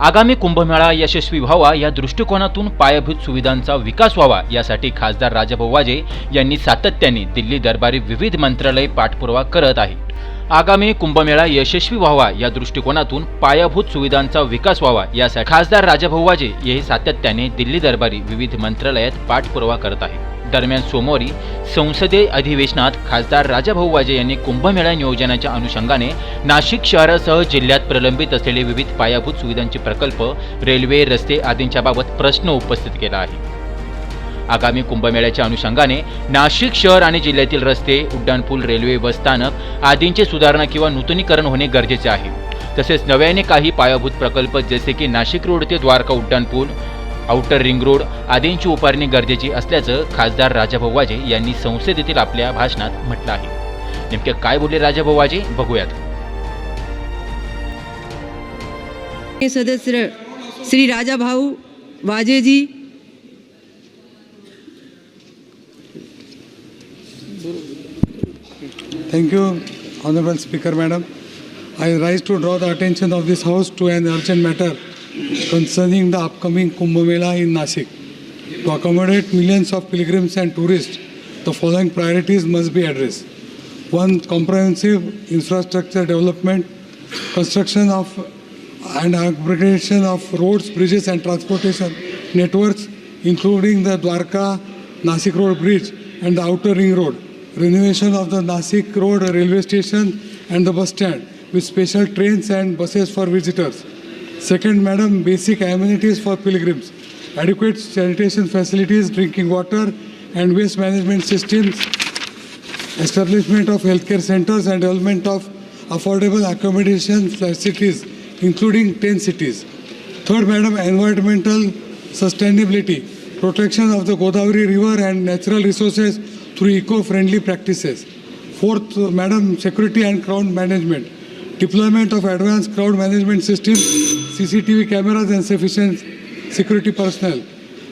आगामी कुंभमेळा यशस्वी व्हावा या दृष्टिकोनातून पायाभूत सुविधांचा विकास व्हावा यासाठी खासदार राजाभाऊ वाजे यांनी सातत्याने दिल्ली दरबारी विविध मंत्रालय पाठपुरावा करत आहेत. आगामी कुंभमेळा यशस्वी व्हावा या दृष्टिकोनातून पायाभूत सुविधांचा विकास व्हावा यासाठी खासदार राजाभाऊ वाजे हे सातत्याने दिल्ली दरबारी विविध मंत्रालयात पाठपुरावा करत आहेत. दरम्यान सोमवारी संसदीय अधिवेशनात खासदार राजाभाऊ वाजे यांनी कुंभमेळा नियोजनाच्या अनुषंगाने नाशिक शहरासह जिल्ह्यात प्रलंबित असलेले विविध पायाभूत सुविधांचे प्रकल्प रेल्वे रस्ते आदींच्या बाबत प्रश्न उपस्थित केला आहे. आगामी कुंभमेळ्याच्या अनुषंगाने नाशिक शहर आणि जिल्ह्यातील रस्ते उड्डाणपूल रेल्वे बसस्थानक आदींचे सुधारणा किंवा नूतनीकरण होणे गरजेचे आहे. तसेच नव्याने काही पायाभूत प्रकल्प जसे की नाशिक रोड ते द्वारका उड्डाणपूल आउटर रिंग रोड आदींची उभारणी गरजेची असल्याचं खासदार राजाभाऊ वाजे यांनी संसदेतील आपल्या भाषणात म्हटलं आहे. नेमके काय बोलले राजाभाऊ वाजे? बघूयात. सदस्य श्री राजा भाऊ वाजे जी Thank you, Honorable Speaker Madam. I rise to draw the attention of this House to an urgent matter. Concerning the upcoming Kumbh Mela in Nashik. To accommodate millions of pilgrims and tourists, the following priorities must be addressed. One, comprehensive infrastructure development, construction of and upgradation of roads, bridges and transportation networks, including the Dwarka Nasik Road Bridge and the Outer Ring Road, renovation of the Nasik Road railway station and the bus stand with special trains and buses for visitors. Second, madam, basic amenities for pilgrims, adequate sanitation facilities, drinking water and waste management systems, establishment of healthcare centers and development of affordable accommodation facilities, including 10 cities. Third, madam, environmental sustainability, protection of the Godavari River and natural resources through eco-friendly practices. Fourth, madam, security and crowd management, deployment of advanced crowd management systems, CCTV cameras and sufficient security personnel.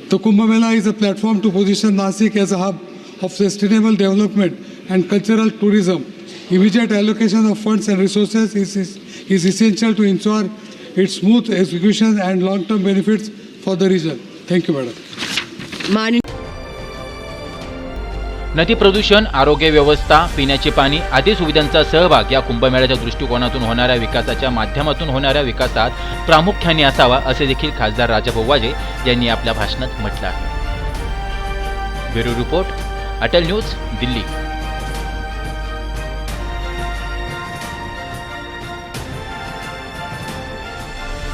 The Kumbh Mela is a platform to position Nasik as a hub of sustainable development and cultural tourism. Immediate allocation of funds and resources is, is, is essential to ensure its smooth execution and long-term benefits for the region. Thank you, madam. नदी प्रदूषण आरोग्य व्यवस्था पिण्याचे पाणी आदी सुविधांचा सहभाग या कुंभमेळ्याच्या दृष्टिकोनातून होणाऱ्या विकासाच्या माध्यमातून होणाऱ्या विकासात प्रामुख्याने असावा असे देखील खासदार राजाभाऊ वाजे यांनी आपल्या भाषणात म्हटलं आहे. Bureau report Atal news Delhi.